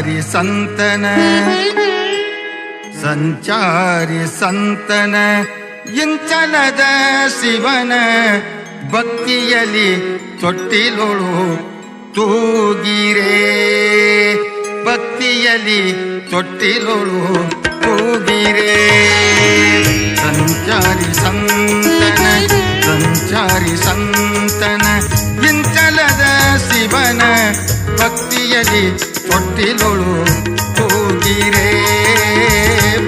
ಸಂಚಾರಿ ಸಂತನ. ಸಂಚಾರಿ ಸಂತನ. ಇಂಚಲದ ಶಿವನ ಭಕ್ತಿಯಲಿ ತೊಟ್ಟಿಲೊಳು ತೂಗಿರೇ. ಭಕ್ತಿಯಲಿ ತೊಟ್ಟಿಲೊಳು ತೂಗಿರೇ. ಸಂಚಾರಿ ಸಂತನ ಸಂಚಾರಿ ಸಂತನ. ಇಂಚಲದ ಶಿವನ ಭಕ್ತಿಯಲ್ಲಿ ತೊಟ್ಟಿಲೊಳು ತೂಗಿರೆ.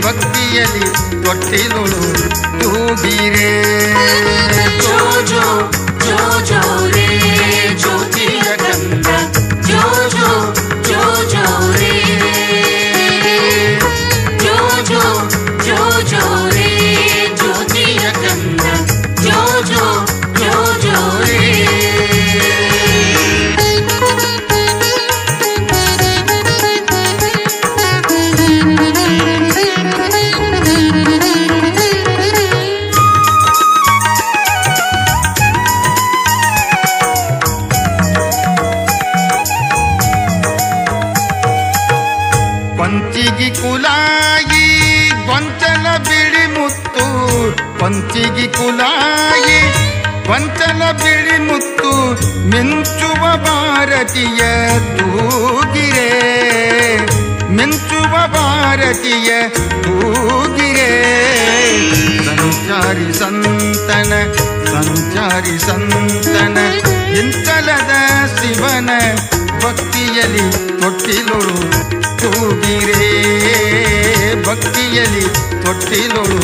ಭಕ್ತಿಯಲ್ಲಿ ತೊಟ್ಟಿಲೊಳು ತೂಗಿರೆ. ಜೋ ಜೋ ಜೋ ಜೋ ಪಂಚಿಗಿ ಕುಲಾಯಿ, ಗೊಂಚಲ ಬಿಳಿ ಮುತ್ತು. ಪಂಚಿಗಿ ಕುಲಾಯಿ, ಗೊಂಚಲ ಬಿಳಿ ಮುತ್ತು. ಮಿಂಚುವ ಭಾರತೀಯ ತೂಗಿರೆ, ಮಿಂಚುವ ಭಾರತೀಯ ತೂಗಿರೆ. ಸಂಚಾರಿ ಸಂತನ ಸಂಚಾರಿ ಸಂತನ ಇಂತಲದ ಶಿವನ ಭಕ್ತಿಯಲಿ ತೊಟ್ಟಿಲೊಳು ತೂಗಿರೇ ಭಕ್ತಿಯಲಿ ತೊಟ್ಟಿಲೊಳು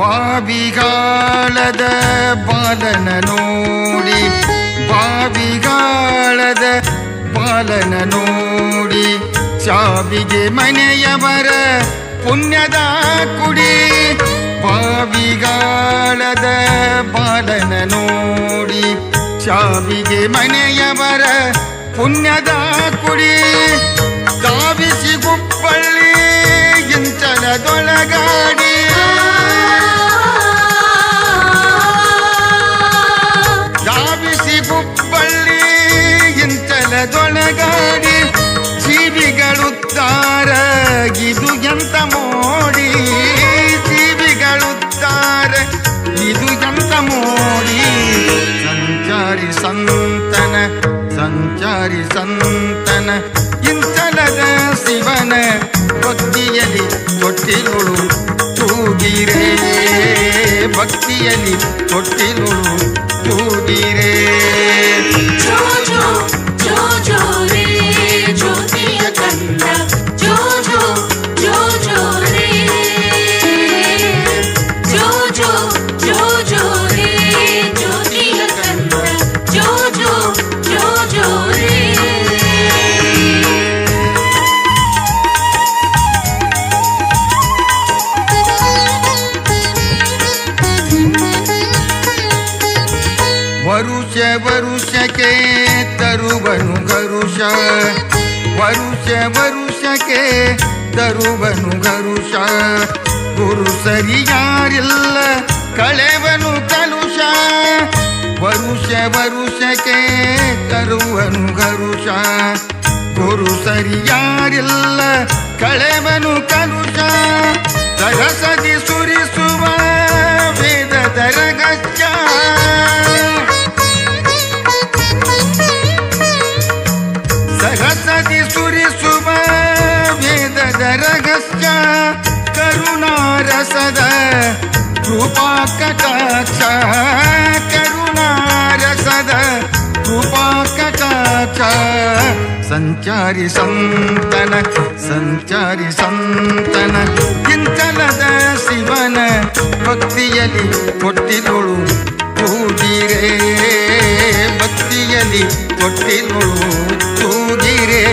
ಬಾವಿಗಾಳದ ಬಾಲನ ನೋಡಿ ಬಾವಿಗಾಳದ ಬಾಲನ ನೋಡಿ ಸಾವಿಗೆ ಮನೆಯವರ ಪುಣ್ಯದ ಕುಡಿ ಬಾವಿಗಾಳದ ಬಾಲನ ನೋಡಿ ಸಾವಿಗೆ ಮನೆಯವರ ಪುಣ್ಯದ ಕುಡಿ ಧಾವಿಸಿ ಗುಪ್ಪಳ್ಳಿ ಇಂಚಲದೊಳಗಾಡಿ ಸಂತನ ಇಂಚಲದ ಶಿವನ ಭಕ್ತಿಯಲ್ಲಿ ತೊಟ್ಟಿಲುಳು ತೂಗಿರೇ ಭಕ್ತಿಯಲ್ಲಿ ತೊಟ್ಟಿಲುಳು ವರುಷ ವರುಷಕ್ಕೆ ತರುವನು ಗರುಷ. ಗುರು ಸರಿಯಾರಿಲ್ಲ ಕಳೆವನು ಕಲುಷ. ವರುಷ, ವರುಷಕ್ಕೆ ತರುವನು ಗರುಷ. ಗುರು ಸರಿಯಾರಿಲ್ಲ ಕಳೆವನು ಕಲುಷ. ಸರಸದಿ ಸುರಿಸುವ ಕರುಣಾರಸದ ಕಟಾಕ್ಷ ಸಂಚಾರಿ ಸಂತನ ಸಂಚಾರಿ ಸಂತನ. ಕಿಂಚಲದ ಶಿವನ ಭಕ್ತಿಯಲ್ಲಿ ಕೊಟ್ಟಿದಳು ಕೂಗಿರೆ ಭಕ್ತಿಯಲ್ಲಿ ಕೊಟ್ಟಿದಳು ತೂಗಿರೇ.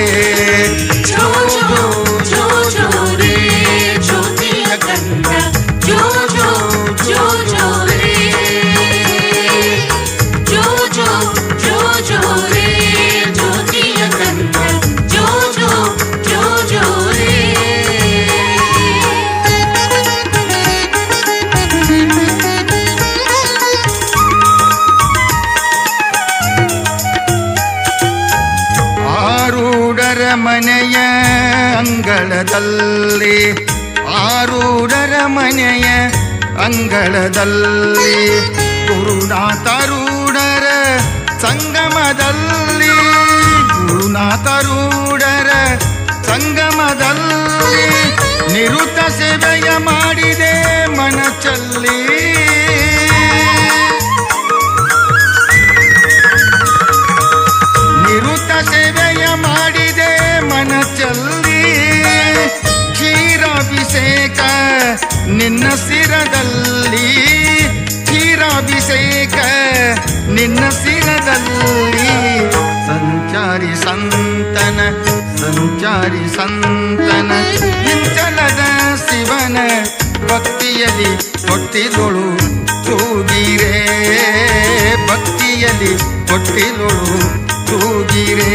ಅಂಗಳದಲ್ಲಿ ಆರೂರರ ಮನೆಯ ಅಂಗಳದಲ್ಲಿ ಗುರುನಾಥರೂಢರ ಸಂಗಮದಲ್ಲಿ ಗುರುನಾಥರೂಢರ ಸಂಗಮದಲ್ಲಿ ನಿರುತ ಸೇವೆಯ ನಿನ್ನ ಸಿರದಲ್ಲಿ ಕ್ಷೀರಾಭಿಷೇಕ ನಿನ್ನ ಸಿರದಲ್ಲಿ ಸಂಚಾರಿ ಸಂತನ ಸಂಚಾರಿ ಸಂತನ. ಹಿಂಚಲದ ಶಿವನ ಭಕ್ತಿಯಲ್ಲಿ ಕೊಟ್ಟಿದೊಳು ತೂಗಿರೆ, ಭಕ್ತಿಯಲ್ಲಿ ಕೊಟ್ಟಿದೊಳು ತೂಗಿರೆ.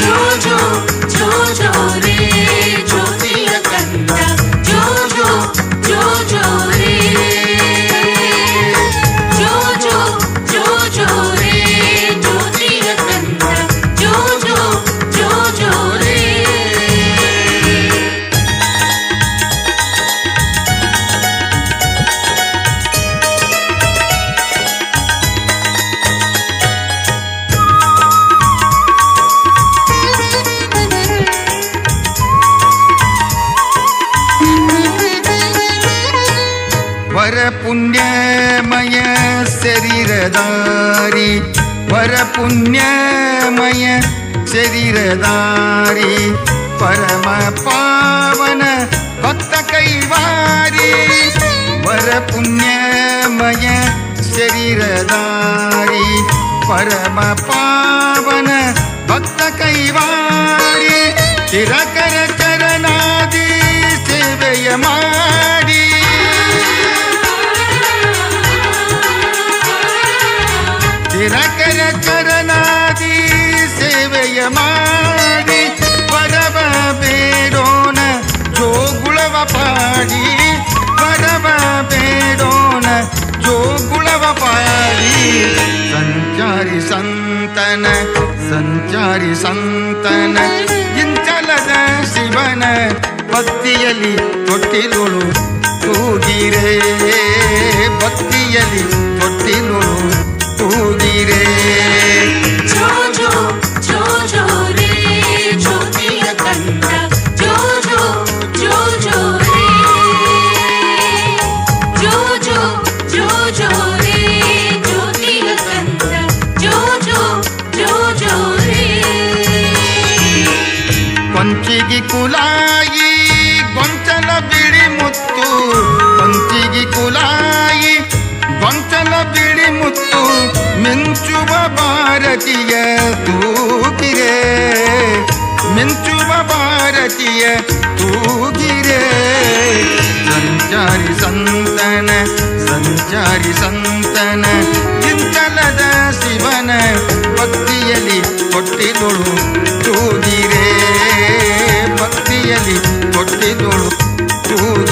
ಜೋ ಜೋ ശരീരധാരി പരപുണ്യമയ ശരീരധാരി പരമ പാവന ഭക്ത കൈവാരി പരപുണ്യമയ ശരീരധാരി പരമ പാവന ഭക്ത കൈവാരി ചിരകര ചരണാദി സേവയമാ ಸಂಚಾರಿ ಸಂತನ ಸಂಚಾರಿ ಸಂತನ. ಇಂಚಲದ ಶಿವನ ಭಕ್ತಿಯಲ್ಲಿ ತೊಟ್ಟಿಲುಳು ತೂಗಿರೇ ಭಕ್ತಿಯಲ್ಲಿ ತೊಟ್ಟಿಲುಳು ತೂಗಿರೇ. ajude